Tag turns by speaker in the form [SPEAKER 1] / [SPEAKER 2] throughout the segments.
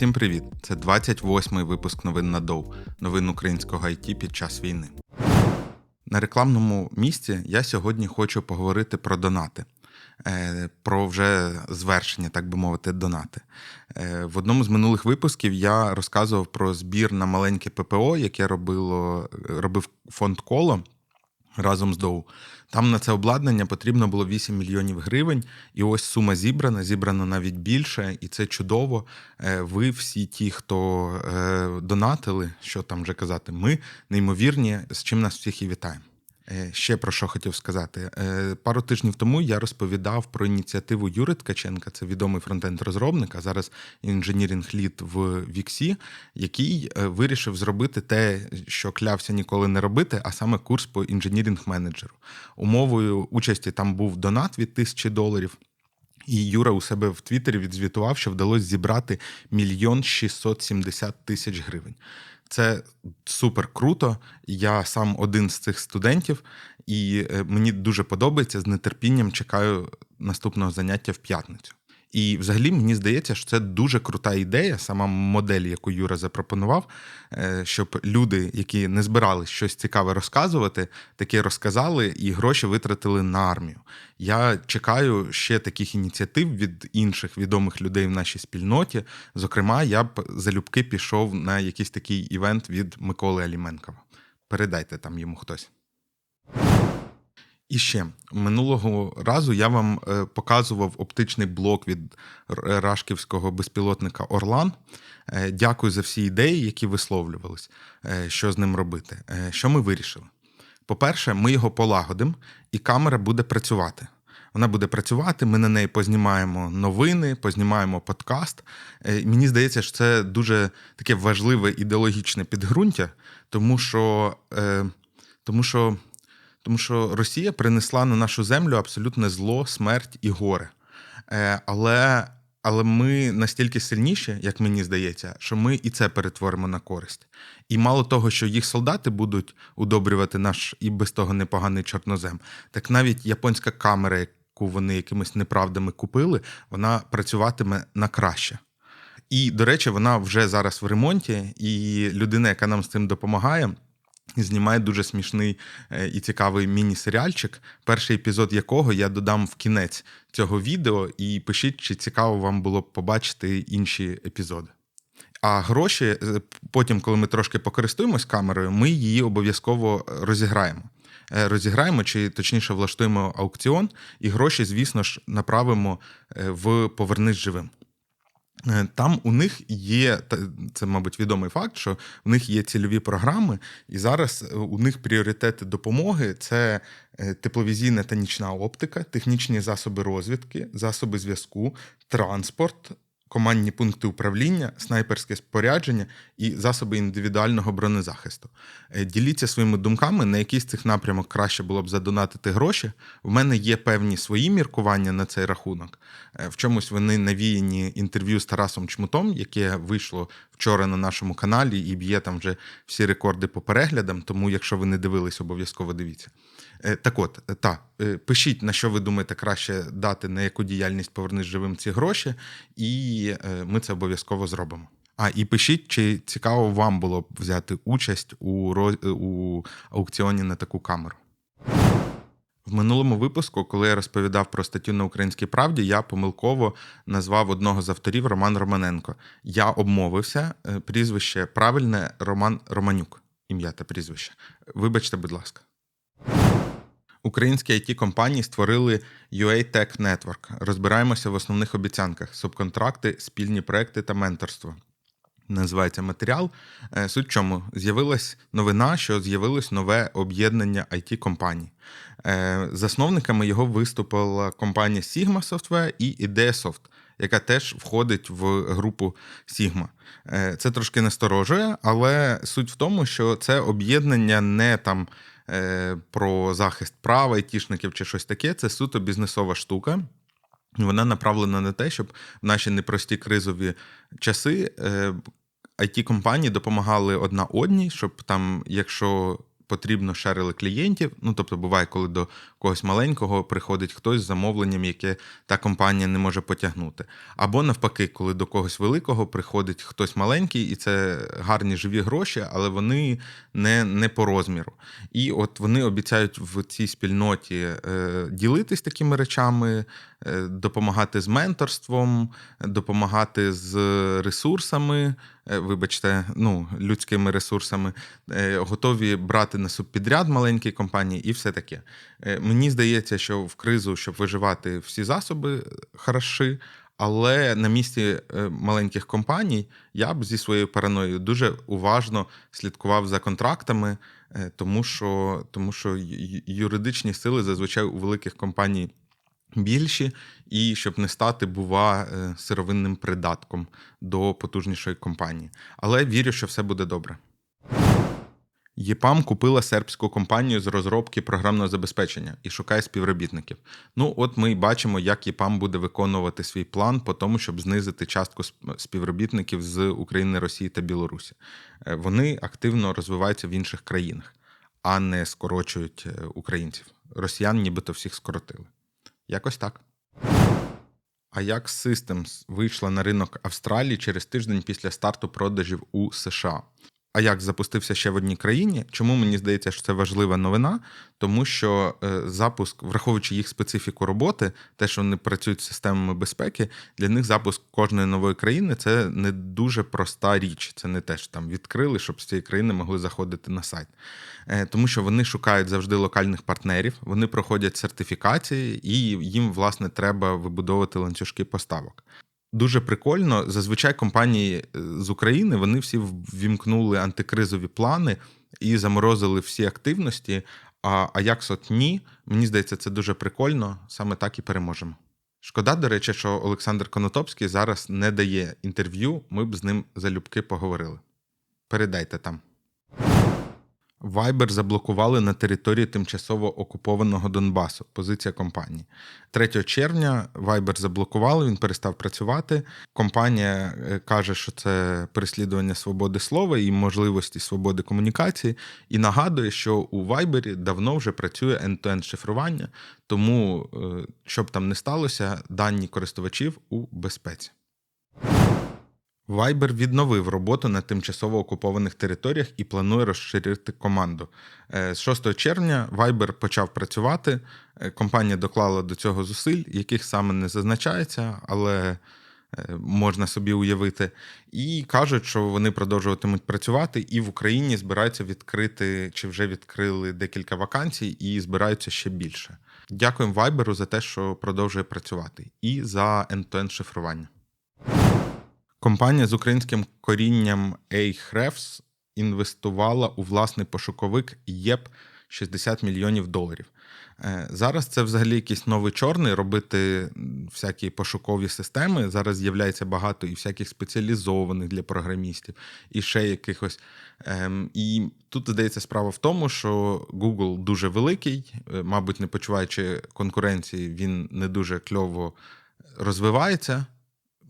[SPEAKER 1] Всім привіт! Це 28-й випуск новин на ДОВ, новин українського IT під час війни. На рекламному місці я сьогодні хочу поговорити про донати, Е, про вже звершення, так би мовити, донати. Е, В одному з минулих випусків я розказував про збір на маленьке ППО, яке робило, робив фонд коло разом з ДОУ. Там на це обладнання потрібно було 8 мільйонів гривень, і ось сума зібрана, зібрана навіть більше, і це чудово. Е, Ви всі ті, хто е, донатили, що там вже казати, ми неймовірні, з чим нас всіх і вітаємо. Е, Ще про що хотів сказати. Е, Пару тижнів тому я розповідав про ініціативу Юри Ткаченка, це відомий фронтенд-розробник, а зараз інженірінг лід в Віксі, який е, вирішив зробити те, що клявся ніколи не робити, а саме курс по інженірінг-менеджеру. Умовою участі там був донат від тисячі доларів. І Юра у себе в Твіттері відзвітував, що вдалося зібрати мільйон 670 тисяч гривень. Це супер круто. Я сам один з цих студентів, і е, мені дуже подобається. З нетерпінням чекаю наступного заняття в п'ятницю. І взагалі мені здається, що це дуже крута ідея, сама модель, яку Юра запропонував, е, щоб люди, які не збирались щось цікаве розказувати, таке розказали і гроші витратили на армію. Я чекаю ще таких ініціатив від інших відомих людей в нашій спільноті. Зокрема, я б залюбки пішов на якийсь такий івент від Миколи Аліменкова. Передайте там йому хтось. І ще минулого разу я вам е, показував оптичний блок від рашківського безпілотника Орлан. Е, Дякую за всі ідеї, які висловлювались, е, що з ним робити. Що ми вирішили? По-перше, ми його полагодимо, і камера буде працювати. Вона буде працювати, ми на неї познімаємо новини, познімаємо подкаст. Мені здається, що це дуже таке важливе ідеологічне підґрунтя, тому що, тому що тому що Росія принесла на нашу землю абсолютне зло, смерть і горе. Е, але, але ми настільки сильніші, як мені здається, що ми і це перетворимо на користь. І мало того, що їх солдати будуть удобрювати наш і без того непоганий чорнозем, так навіть японська камера, яку вони якимись неправдами купили, вона працюватиме на краще. І, до речі, вона вже зараз в ремонті, і людина, яка нам з цим допомагає, знімає дуже смішний е, і цікавий міні-серіальчик, перший епізод якого я додам в кінець цього відео. І пишіть, чи цікаво вам було б побачити інші епізоди. А гроші, е, потім, коли ми трошки покористуємось камерою, ми її обов'язково розіграємо. Е, Розіграємо, чи точніше влаштуємо аукціон, і гроші, звісно ж, направимо в Повернись живим. Е, Там у них є це, мабуть, відомий факт, що в них є цільові програми, і зараз е, у них пріоритети допомоги це е, тепловізійна та нічна оптика, технічні засоби розвідки, засоби зв'язку, транспорт, командні пункти управління, снайперське спорядження і засоби індивідуального бронезахисту. Е, Діліться своїми думками, на який з цих напрямок краще було б задонатити гроші. В мене є певні свої міркування на цей рахунок. Е, В чомусь вони навіяні інтерв'ю з Тарасом Чмутом, яке вийшло вчора на нашому каналі і б'є там вже всі рекорди по переглядам. Тому, якщо ви не дивились, обов'язково дивіться. Е, Так от, та, пишіть, на що ви думаєте краще дати, на яку діяльність повернись живим ці гроші, і е, ми це обов'язково зробимо. А, і пишіть, чи цікаво вам було б взяти участь у, у аукціоні на таку камеру. В минулому випуску, коли я розповідав про статтю на Українській правді, я помилково назвав одного з авторів Роман Романенко. Я обмовився, е, прізвище правильне Роман Романюк. Ім'я та прізвище. Вибачте, будь ласка. Українські it компанії створили UA Tech Network. Розбираємося в основних обіцянках: субконтракти, спільні проекти та менторство. Називається матеріал. Е, Суть в чому з'явилась новина, що з'явилось нове об'єднання it компаній. Е, Засновниками його виступила компанія Sigma Software і IdeaSoft, яка теж входить в групу Sigma. Е, Це трошки насторожує, але суть в тому, що це об'єднання не там про захист права айтішників чи щось таке. Це суто бізнесова штука. Вона направлена на те, щоб в наші непрості кризові часи е, it компанії допомагали одна одній, щоб там, якщо потрібно, шерили клієнтів. Ну тобто, буває, коли до когось маленького приходить хтось з замовленням, яке та компанія не може потягнути. Або навпаки, коли до когось великого приходить хтось маленький, і це гарні живі гроші, але вони не, не по розміру. І от вони обіцяють в цій спільноті е, ділитись такими речами, допомагати з менторством, допомагати з ресурсами. е, Вибачте, ну, людськими ресурсами, е, готові брати на субпідряд маленькі компанії і все таке. Е, Мені здається, що в кризу, щоб виживати, всі засоби хороші, але на місці е, маленьких компаній я б зі своєю параноєю дуже уважно слідкував за контрактами, е, тому що, тому що юридичні сили зазвичай у великих компаній більші, і щоб не стати, бува, е, сировинним придатком до потужнішої компанії. Але вірю, що все буде добре. ЄПАМ купила сербську компанію з розробки програмного забезпечення і шукає співробітників. Ну, от ми й бачимо, як ЄПАМ буде виконувати свій план по тому, щоб знизити частку співробітників з України, Росії та Білорусі. Е, Вони активно розвиваються в інших країнах, а не скорочують е, українців. Росіян нібито всіх скоротили. Якось так. Ajax Systems вийшла на ринок Австралії через тиждень після старту продажів у США. Ajax запустився ще в одній країні. Чому мені здається, що це важлива новина? Тому що е, запуск, враховуючи їх специфіку роботи, те, що вони працюють з системами безпеки, для них запуск кожної нової країни це не дуже проста річ. Це не те, що там відкрили, щоб з цієї країни могли заходити на сайт. Е, Тому що вони шукають завжди локальних партнерів, вони проходять сертифікації, і їм, власне, треба вибудовувати ланцюжки поставок. Дуже прикольно. Зазвичай компанії е, з України вони всі ввімкнули антикризові плани і заморозили всі активності. А Ajax от ні. Мені здається, це дуже прикольно. Саме так і переможемо. Шкода, до речі, що Олександр Конотопський зараз не дає інтерв'ю. Ми б з ним залюбки поговорили. Передайте там. Viber заблокували на території тимчасово окупованого Донбасу. Позиція компанії. 3 червня Viber заблокували, він перестав працювати. Компанія е, каже, що це переслідування свободи слова і можливості свободи комунікації. І нагадує, що у Viber давно вже працює end-to-end шифрування, тому, е, щоб там не сталося, дані користувачів у безпеці. Viber відновив роботу на тимчасово окупованих територіях і планує розширити команду. Е, З 6 червня Viber почав працювати. Е, Компанія доклала до цього зусиль, яких саме не зазначається, але е, можна собі уявити. І кажуть, що вони продовжуватимуть працювати, і в Україні збираються відкрити чи вже відкрили декілька вакансій і збираються ще більше. Дякуємо Viber за те, що продовжує працювати, і за end-to-end шифрування. Компанія з українським корінням Ahrefs інвестувала у власний пошуковик ЄП 60 мільйонів доларів. Е, Зараз це взагалі якийсь новий чорний робити всякі пошукові системи. Зараз з'являється багато і всяких спеціалізованих для програмістів, і ще якихось. Ем, І тут здається справа в тому, що Google дуже великий, е, мабуть, не почуваючи конкуренції, він не дуже кльово розвивається.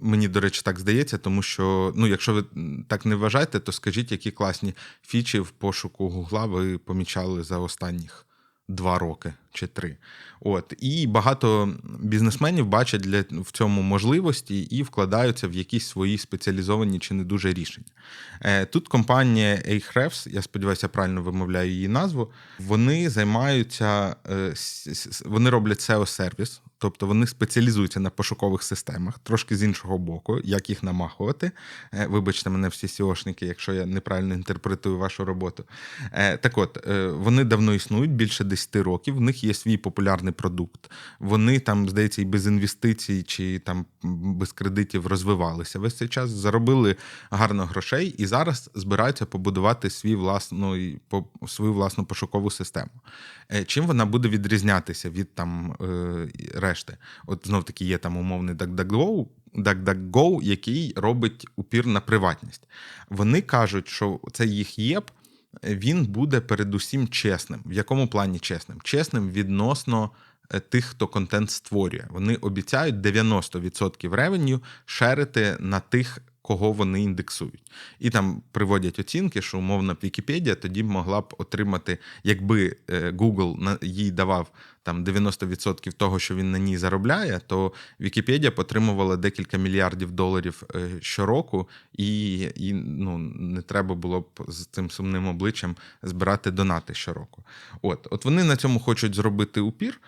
[SPEAKER 1] Мені, до речі, так здається, тому що ну, якщо ви так не вважаєте, то скажіть, які класні фічі в пошуку Гугла ви помічали за останніх два роки чи три. От і багато бізнесменів бачать для в цьому можливості і вкладаються в якісь свої спеціалізовані чи не дуже рішення. Е, Тут компанія Ahrefs, я сподіваюся, правильно вимовляю її назву. Вони займаються, е, вони роблять SEO-сервіс, тобто вони спеціалізуються на пошукових системах, трошки з іншого боку, як їх намахувати. Е, Вибачте мене, всі SEOшники, якщо я неправильно інтерпретую вашу роботу. Так от, вони давно існують, більше 10 років. В них є свій популярний продукт. Вони там, здається, і без інвестицій чи там без кредитів розвивалися весь цей час, заробили гарно грошей і зараз збираються побудувати свій власну, свою власну пошукову систему. Е, Чим вона буде відрізнятися від там е, решти? От знов таки є там умовний DuckDuckGo, DuckDuckGo, який робить упір на приватність. Вони кажуть, що це їх ЄП, він буде передусім чесним. В якому плані чесним? Чесним відносно е, тих, хто контент створює. Вони обіцяють 90% ревеню шерити на тих, кого вони індексують. І там приводять оцінки, що умовно Вікіпедія тоді могла б отримати, якби е, Google їй давав там 90% того, що він на ній заробляє, то Вікіпедія б отримувала декілька мільярдів доларів е, щороку, і, і ну, не треба було б з цим сумним обличчям збирати донати щороку. От, от вони на цьому хочуть зробити упір.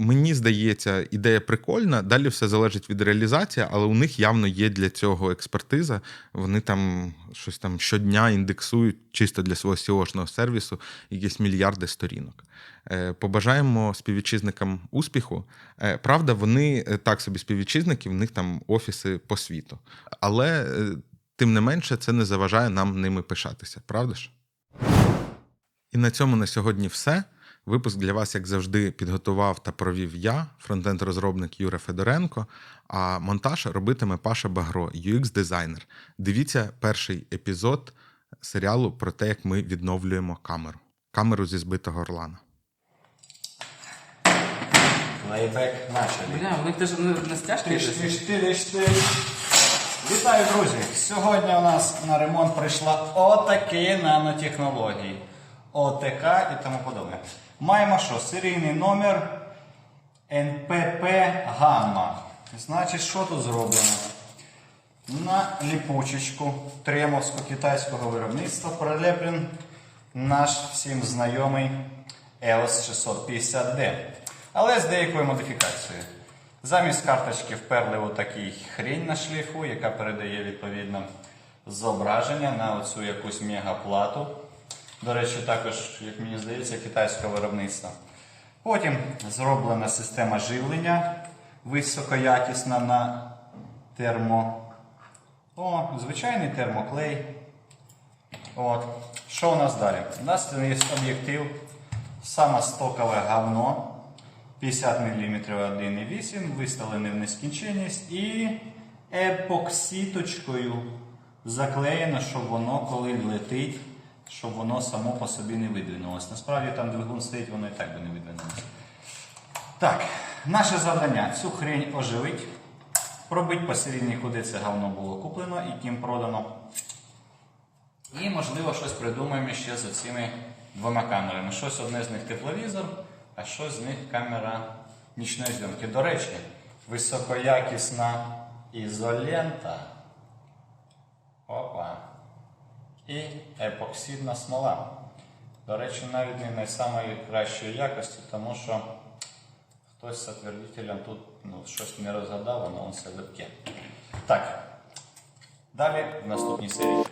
[SPEAKER 1] Мені здається, ідея прикольна. Далі все залежить від реалізації, але у них явно є для цього експертиза. Вони там щось там щодня індексують чисто для свого SEO-шного сервісу якісь мільярди сторінок. Е, Побажаємо співвітчизникам успіху. Е, Правда, вони е, так собі співвітчизники, в них там офіси по світу. Але тим не менше це не заважає нам ними пишатися, правда ж? І на цьому на сьогодні все. Випуск для вас, як завжди, підготував та провів я, фронтенд-розробник Юра Федоренко. А монтаж робитиме Паша Багро, UX-дизайнер. Дивіться перший епізод серіалу про те, як ми відновлюємо камеру. Камеру зі збитого Орлана.
[SPEAKER 2] Лейбек начали.
[SPEAKER 3] Бля, у теж не, не стяжки.
[SPEAKER 2] Тиш, тиш, тиш, тиш. Вітаю, друзі! Сьогодні у нас на ремонт прийшла отакі нанотехнології. ОТК і тому подобне. Маємо що? Серійний номер НПП Гамма. Значить, що тут зроблено? На ліпучечку тремовсько-китайського виробництва прилеплен наш всім знайомий EOS 650D. Але з деякою модифікацією. Замість карточки вперли отакий хрінь на шліфу, яка передає відповідно зображення на оцю якусь мегаплату. До речі, також, як мені здається, китайського виробництва. Потім зроблена система живлення високоякісна на термо. О, звичайний термоклей. От. Що у нас далі? У нас є об'єктив, саме стокове говно. 50 мм 1,8, виставлений в нескінченність і епокситочкою заклеєно, щоб воно, коли летить, щоб воно само по собі не видвинулося. Насправді там двигун стоїть, воно і так би не видвинулося. Так, наше завдання цю хрень оживить, пробить по серійній, куди це говно було куплено і ким продано. І, можливо, щось придумаємо ще з цими двома камерами. Щось одне з них тепловізор, а щось з них камера нічної зйомки. До речі, високоякісна ізолента. Опа. І епоксидна смола. До речі, навіть не найкращої якості, тому що хтось з отвердителем тут ну, щось не розгадав, воно все липке. Так. Далі в наступній серії.